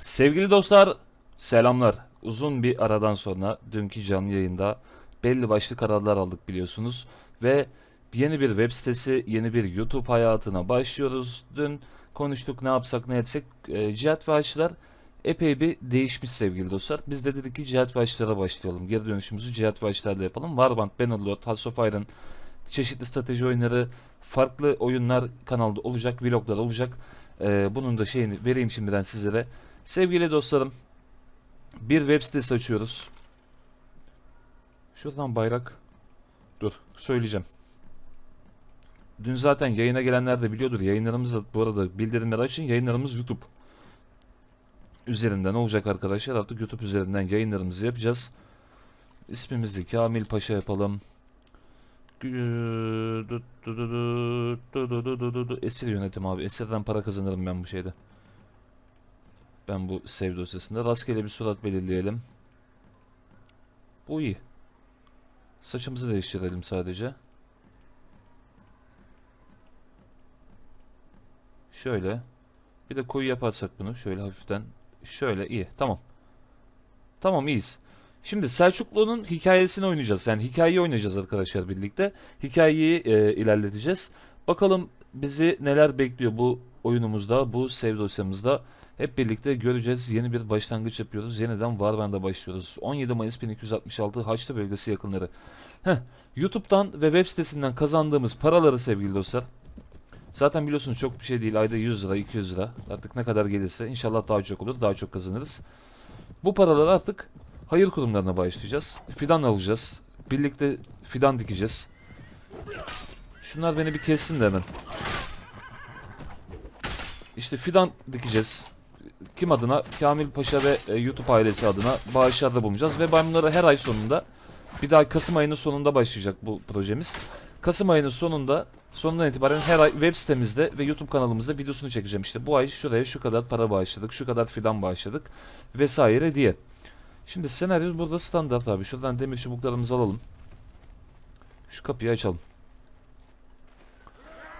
Sevgili dostlar, selamlar. Uzun bir aradan sonra dünkü canlı yayında belli başlı kararlar aldık biliyorsunuz. Ve yeni bir web sitesi, yeni bir YouTube hayatına başlıyoruz. Dün konuştuk ne yapsak ne etsek. E, Cihat ve Haçlar epey bir değişmiş sevgili dostlar. Biz de dedik ki Cihat ve Haçlar'a başlayalım. Geri dönüşümüzü Cihat ve Haçlar'da yapalım. Warband, Bannerlord, House of Iron, çeşitli strateji oyunları, farklı oyunlar kanalda olacak, vloglar olacak. E, bunun da şeyini vereyim şimdiden sizlere. Sevgili dostlarım, bir web sitesi açıyoruz. Şuradan bayrak. Dur, söyleyeceğim. Dün zaten yayına gelenler de biliyordur. Yayınlarımız da bu arada bildirimleri açın. Yayınlarımız YouTube üzerinden olacak arkadaşlar. Artık YouTube üzerinden yayınlarımızı yapacağız. İsmimizi Kamil Paşa yapalım. Esir yönetim abi. Esirden para kazanırım ben bu şeyde. Ben bu save dosyasında rastgele bir surat belirleyelim. Bu iyi. Saçımızı değiştirelim sadece. Şöyle. Bir de koyu yaparsak bunu şöyle hafiften. Şöyle iyi. Tamam. Tamam iyiyiz. Şimdi Selçuklu'nun hikayesini oynayacağız. Yani hikayeyi oynayacağız arkadaşlar birlikte. Hikayeyi e, ilerleteceğiz. Bakalım bizi neler bekliyor bu oyunumuzda, bu save dosyamızda. Hep birlikte göreceğiz. Yeni bir başlangıç yapıyoruz. Yeniden Warband'a başlıyoruz. 17 Mayıs 1266 Haçlı bölgesi yakınları. Heh, YouTube'dan ve web sitesinden kazandığımız paraları sevgili dostlar. Zaten biliyorsunuz çok bir şey değil. Ayda 100 lira, 200 lira. Artık ne kadar gelirse inşallah daha çok olur. Daha çok kazanırız. Bu paraları artık hayır kurumlarına bağışlayacağız. Fidan alacağız. Birlikte fidan dikeceğiz. Şunlar beni bir kessin de hemen. İşte fidan dikeceğiz. Kim adına? Kamil Paşa ve e, YouTube ailesi adına bağışlarda bulunacağız. Ve ben bunları her ay sonunda bir daha Kasım ayının sonunda başlayacak bu projemiz. Kasım ayının sonunda sonundan itibaren her ay web sitemizde ve YouTube kanalımızda videosunu çekeceğim. İşte bu ay şuraya şu kadar para bağışladık, şu kadar fidan bağışladık vesaire diye. Şimdi senaryo burada standart abi. Şuradan demir çubuklarımızı alalım. Şu kapıyı açalım.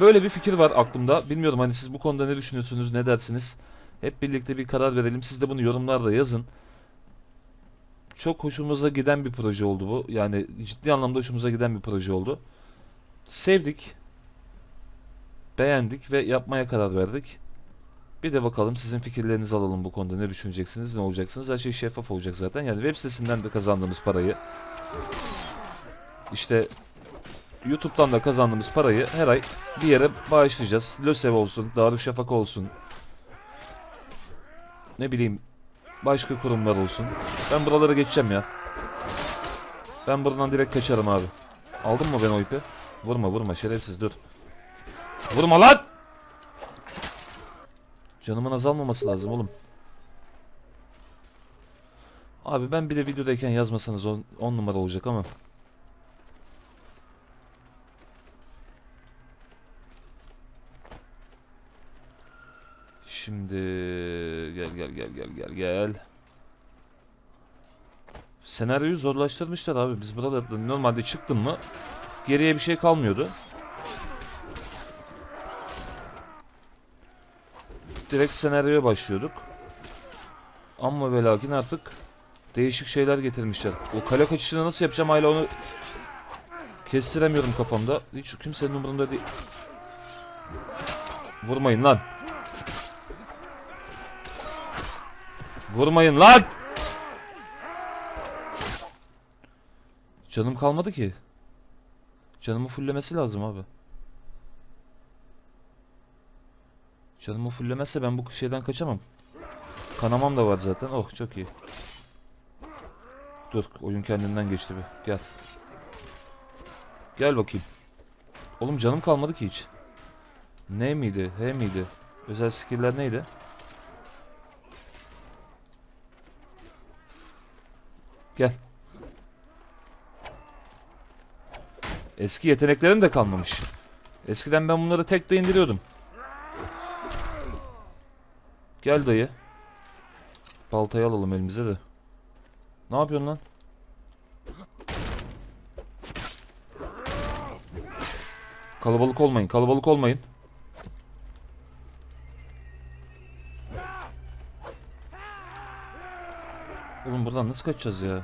Böyle bir fikir var aklımda. Bilmiyorum hani siz bu konuda ne düşünüyorsunuz, ne dersiniz? Hep birlikte bir karar verelim. Siz de bunu yorumlarda yazın. Çok hoşumuza giden bir proje oldu bu. Yani ciddi anlamda hoşumuza giden bir proje oldu. Sevdik. Beğendik ve yapmaya karar verdik. Bir de bakalım sizin fikirlerinizi alalım bu konuda. Ne düşüneceksiniz, ne olacaksınız? Her şey şeffaf olacak zaten. Yani web sitesinden de kazandığımız parayı işte YouTube'dan da kazandığımız parayı her ay bir yere bağışlayacağız. LÖSEV olsun, Darüşşafaka olsun. Ne bileyim başka kurumlar olsun. Ben buralara geçeceğim ya. Ben buradan direkt kaçarım abi. Aldın mı ben o ipi? Vurma vurma şerefsiz dur. Vurma lan! Canımın azalmaması lazım oğlum. Abi ben bir de videodayken yazmasanız 10 numara olacak ama. Şimdi gel gel gel gel gel gel. Senaryoyu zorlaştırmışlar abi. Biz burada normalde çıktın mı geriye bir şey kalmıyordu. Direkt senaryoya başlıyorduk. Ama ve artık değişik şeyler getirmişler. O kale kaçışını nasıl yapacağım hala onu kestiremiyorum kafamda. Hiç kimsenin umurunda değil. Vurmayın lan. Vurmayın lan. Canım kalmadı ki. Canımı fullemesi lazım abi. Canımı fullemezse ben bu şeyden kaçamam. Kanamam da var zaten. Oh çok iyi. Dur oyun kendinden geçti bir. Gel. Gel bakayım. Oğlum canım kalmadı ki hiç. Ne miydi? H miydi? Özel skill'ler neydi? Gel. Eski yeteneklerim de kalmamış. Eskiden ben bunları tek de indiriyordum. Gel dayı. Baltayı alalım elimize de. Ne yapıyorsun lan? Kalabalık olmayın, kalabalık olmayın. Oğlum buradan nasıl kaçacağız ya?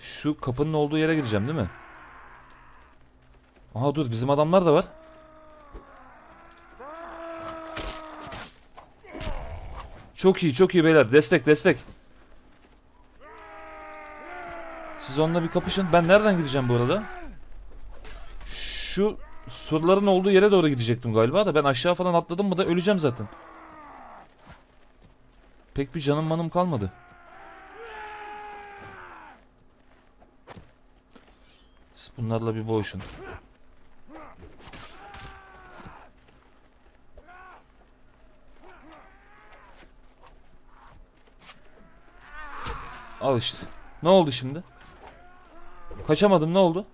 Şu kapının olduğu yere gideceğim değil mi? Aha dur bizim adamlar da var. Çok iyi çok iyi beyler destek destek. Siz onunla bir kapışın. Ben nereden gideceğim bu arada? Şu surların olduğu yere doğru gidecektim galiba da ben aşağı falan atladım mı da öleceğim zaten. Pek bir canım manım kalmadı. Siz bunlarla bir boğuşun. Al işte. Ne oldu şimdi? Kaçamadım ne oldu?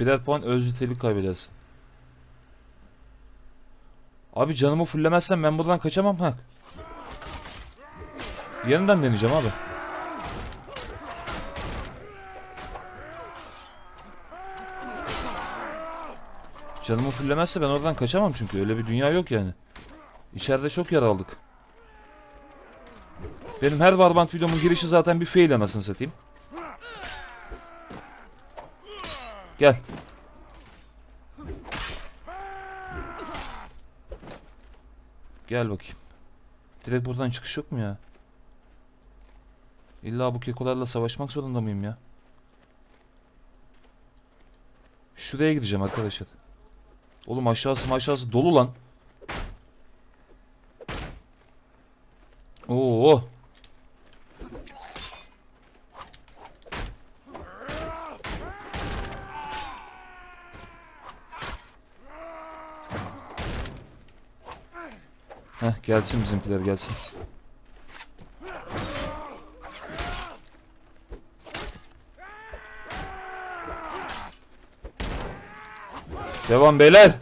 Birer puan öz nitelik kaybedersin. Abi canımı fullemezsem ben buradan kaçamam ha. Yeniden deneyeceğim abi. Canımı fullemezse ben oradan kaçamam çünkü öyle bir dünya yok yani. İçeride çok yer aldık. Benim her Warband videomun girişi zaten bir fail anasını satayım. Gel. Gel bakayım. Direkt buradan çıkış yok mu ya? İlla bu kekolarla savaşmak zorunda mıyım ya? Şuraya gideceğim arkadaşlar. Oğlum aşağısı aşağısı dolu lan. Oo. Heh gelsin bizimkiler gelsin. Devam beyler.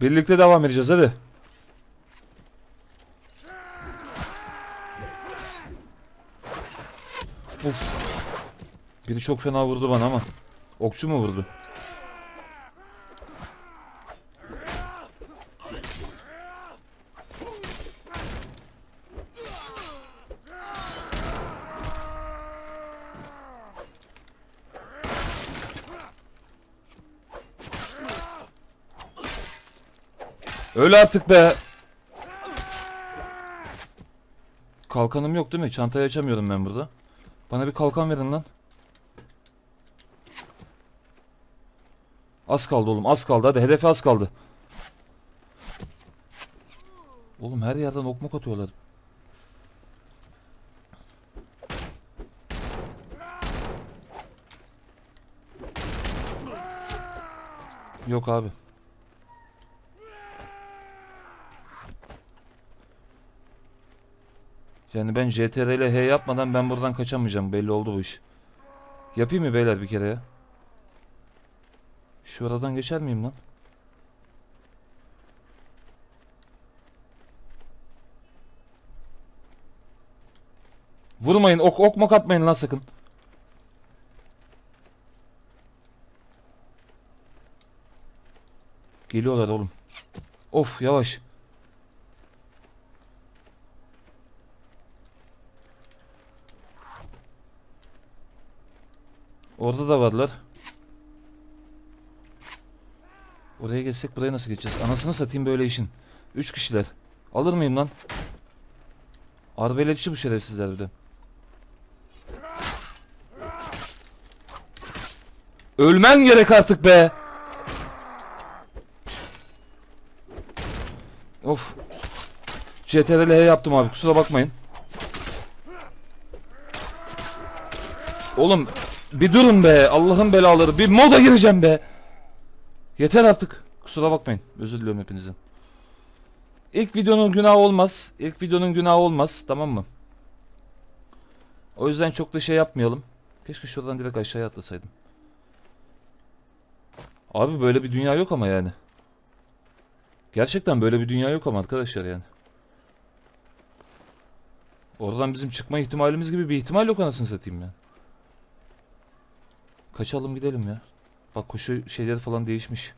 Birlikte devam edeceğiz hadi. Uf. Biri çok fena vurdu bana ama. Okçu mu vurdu? Öl artık be. Kalkanım yok değil mi? Çantayı açamıyorum ben burada. Bana bir kalkan verin lan. Az kaldı oğlum az kaldı hadi hedefe az kaldı. Oğlum her yerden ok mok atıyorlar. Yok abi. Yani ben CTRL H yapmadan ben buradan kaçamayacağım. Belli oldu bu iş. Yapayım mı beyler bir kere ya? Şu aradan geçer miyim lan? Vurmayın. Ok ok mok atmayın lan sakın. Geliyorlar oğlum. Of yavaş. Orada da varlar. Oraya geçsek buraya nasıl geçeceğiz? Anasını satayım böyle işin. Üç kişiler. Alır mıyım lan? Arbeletçi bu şerefsizler bir de. Ölmen gerek artık be. Of. CTRL H yaptım abi kusura bakmayın. Oğlum bir durun be Allah'ın belaları bir moda gireceğim be. Yeter artık. Kusura bakmayın. Özür diliyorum hepinizin. İlk videonun günahı olmaz. İlk videonun günahı olmaz. Tamam mı? O yüzden çok da şey yapmayalım. Keşke şuradan direkt aşağıya atlasaydım. Abi böyle bir dünya yok ama yani. Gerçekten böyle bir dünya yok ama arkadaşlar yani. Oradan bizim çıkma ihtimalimiz gibi bir ihtimal yok anasını satayım yani. Kaçalım gidelim ya. Bak koşu şeyleri falan değişmiş.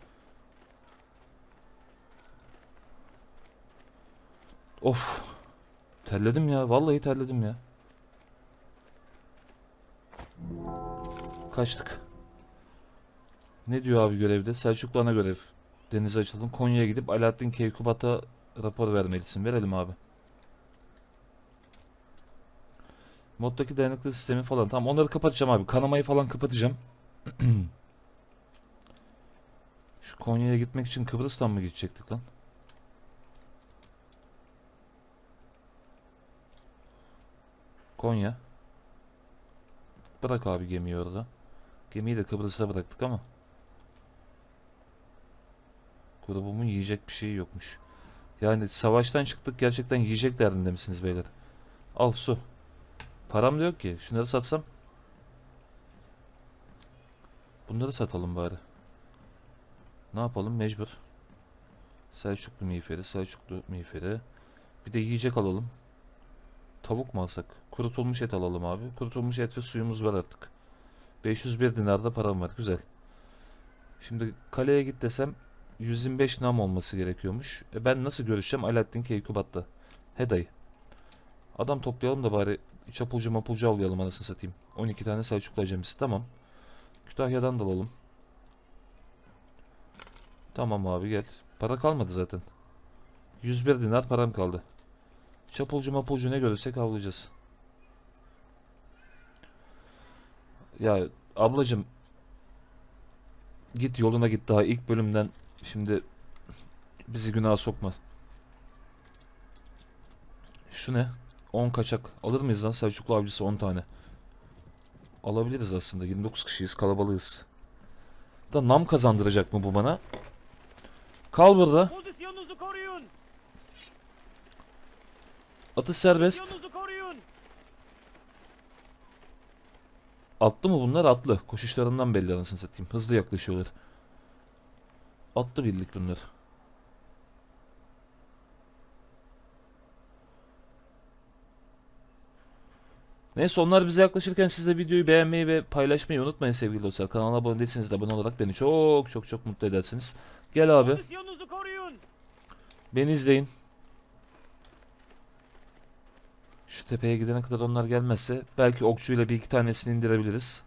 Of. Terledim ya. Vallahi terledim ya. Kaçtık. Ne diyor abi görevde? Selçuklu ana görev. Denize açılın. Konya'ya gidip Alaaddin Keykubat'a rapor vermelisin. Verelim abi. Moddaki dayanıklı sistemi falan. Tamam onları kapatacağım abi. Kanamayı falan kapatacağım. Şu Konya'ya gitmek için Kıbrıs'tan mı gidecektik lan? Konya. Bırak abi gemiyi orada. Gemiyi de Kıbrıs'a bıraktık ama. Grubumun yiyecek bir şeyi yokmuş. Yani savaştan çıktık gerçekten yiyecek derdinde misiniz beyler? Al su. Param da yok ki. Şunları satsam. Bunları satalım bari. Ne yapalım mecbur. Selçuklu miğferi, Selçuklu miğferi. Bir de yiyecek alalım. Tavuk mu alsak? Kurutulmuş et alalım abi. Kurutulmuş et ve suyumuz var artık. 501 dinar da param var. Güzel. Şimdi kaleye git desem 125 nam olması gerekiyormuş. E ben nasıl görüşeceğim Alaaddin Keykubat'ta? He dayı. Adam toplayalım da bari çapulcu mapulcu avlayalım anasını satayım. 12 tane Selçuklu acemisi. Tamam. Kütahya'dan da alalım. Tamam abi gel. Para kalmadı zaten. 101 dinar param kaldı. Çapulcu mapulcu ne görürsek avlayacağız. Ya ablacım git yoluna git daha ilk bölümden şimdi bizi günaha sokma. Şu ne? 10 kaçak. Alır mıyız lan Selçuklu avcısı 10 tane? Alabiliriz aslında. 29 kişiyiz kalabalığız. Da nam kazandıracak mı bu bana? Kal burada. Atış serbest. Atlı mı bunlar? Atlı. Koşuşlarından belli anasını satayım. Hızlı yaklaşıyorlar. Atlı bildik bunlar. Neyse onlar bize yaklaşırken siz de videoyu beğenmeyi ve paylaşmayı unutmayın sevgili dostlar. Kanala abone değilseniz de abone olarak beni çok çok çok mutlu edersiniz. Gel abi. Beni izleyin. Şu tepeye gidene kadar onlar gelmezse belki okçuyla bir iki tanesini indirebiliriz.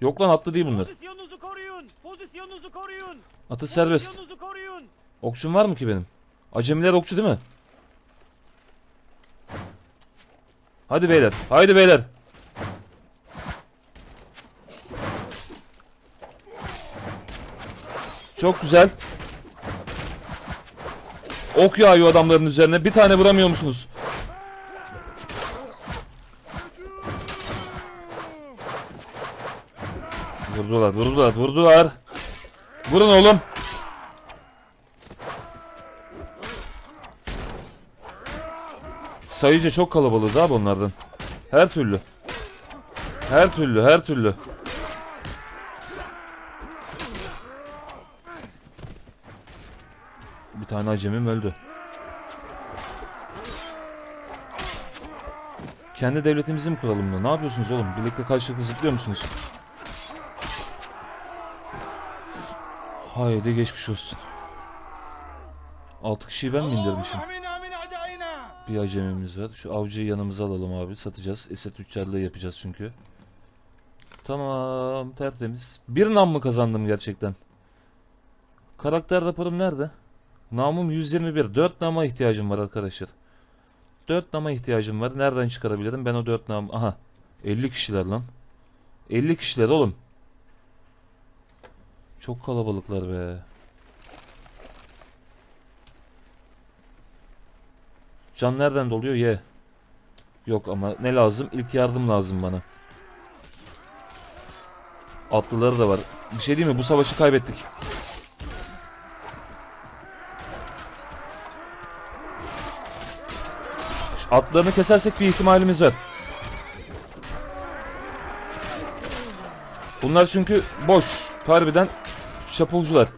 Yok lan atlı değil bunlar. Pozisyonunuzu koruyun. Pozisyonunuzu koruyun. Atış serbest. Pozisyonunuzu koruyun. Okçum var mı ki benim? Acemiler okçu değil mi? Hadi beyler. Haydi beyler. Çok güzel. Ok yağıyor adamların üzerine. Bir tane vuramıyor musunuz? Vurdular, vurdular, vurdular. Vurun oğlum. Sayıca çok kalabalığız abi onlardan. Her türlü. Her türlü, her türlü. Bir tane acemim öldü. Kendi devletimizi mi kuralım da? Ne yapıyorsunuz oğlum? Birlikte karşılıklı zıplıyor musunuz? Haydi geçmiş olsun. 6 kişiyi ben mi indirmişim? Bir acemimiz var. Şu avcıyı yanımıza alalım abi. Satacağız. Esir tüccarlığı yapacağız çünkü. Tamam. Tertemiz. Bir nam mı kazandım gerçekten? Karakter raporum nerede? Namım 121. 4 nama ihtiyacım var arkadaşlar. 4 nama ihtiyacım var. Nereden çıkarabilirim? Ben o 4 nam... Aha. 50 kişiler lan. 50 kişiler oğlum. Çok kalabalıklar be. Can nereden doluyor? Ye. Yok ama ne lazım? İlk yardım lazım bana. Atlıları da var. Bir şey değil mi? Bu savaşı kaybettik. Şu Atlarını kesersek bir ihtimalimiz var. Bunlar çünkü boş. Harbiden çapulcular.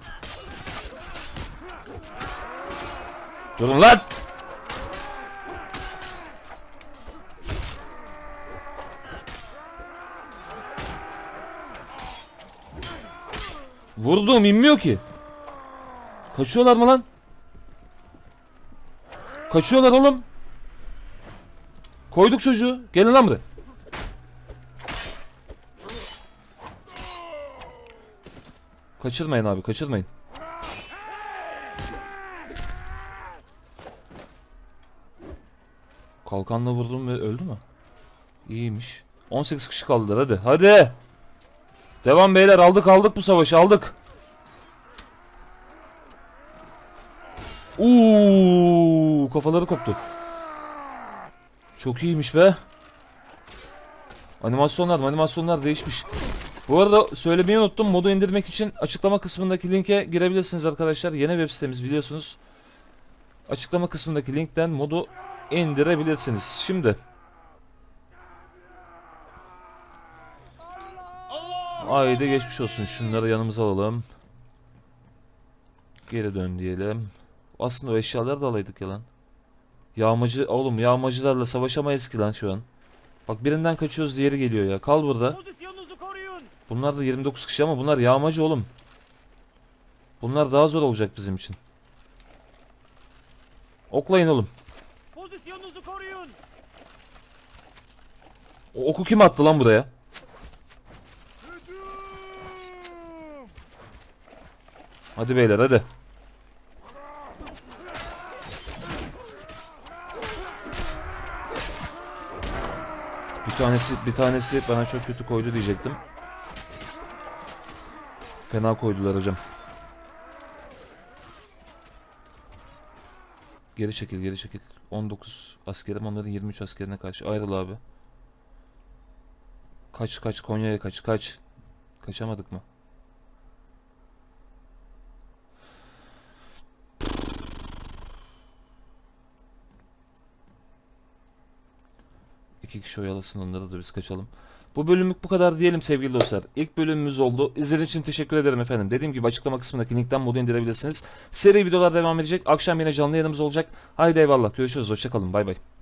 Durun lan! Vurduğum inmiyor ki. Kaçıyorlar mı lan? Kaçıyorlar oğlum. Koyduk çocuğu. Gelin lan buraya. Kaçırmayın abi kaçırmayın. Kalkanla vurdum ve öldü mü? İyiymiş. 18 kişi kaldılar hadi. Hadi. Devam beyler aldık aldık bu savaşı aldık. Uuu kafaları koptu. Çok iyiymiş be. Animasyonlar animasyonlar değişmiş. Bu arada söylemeyi unuttum. Modu indirmek için açıklama kısmındaki linke girebilirsiniz arkadaşlar. Yeni web sitemiz biliyorsunuz. Açıklama kısmındaki linkten modu indirebilirsiniz. Şimdi. Haydi geçmiş olsun. Şunları yanımıza alalım. Geri dön diyelim. Aslında o eşyaları da alaydık ya lan. Yağmacı oğlum yağmacılarla savaşamayız ki lan şu an. Bak birinden kaçıyoruz diğeri geliyor ya. Kal burada. Bunlar da 29 kişi ama bunlar yağmacı oğlum. Bunlar daha zor olacak bizim için. Oklayın oğlum. Pozisyonunuzu koruyun. O oku kim attı lan buraya? Hadi beyler hadi. Bir tanesi bir tanesi bana çok kötü koydu diyecektim. Fena koydular hocam. Geri çekil geri çekil. 19 askerim onların 23 askerine karşı. Ayrıl abi. Kaç kaç Konya'ya kaç kaç. Kaçamadık mı? İki kişi oyalasın onları da biz kaçalım. Bu bölümlük bu kadar diyelim sevgili dostlar. İlk bölümümüz oldu. İzlediğiniz için teşekkür ederim efendim. Dediğim gibi açıklama kısmındaki linkten modu indirebilirsiniz. Seri videolar devam edecek. Akşam yine canlı yayınımız olacak. Haydi eyvallah. Görüşürüz. Hoşçakalın. Bay bay.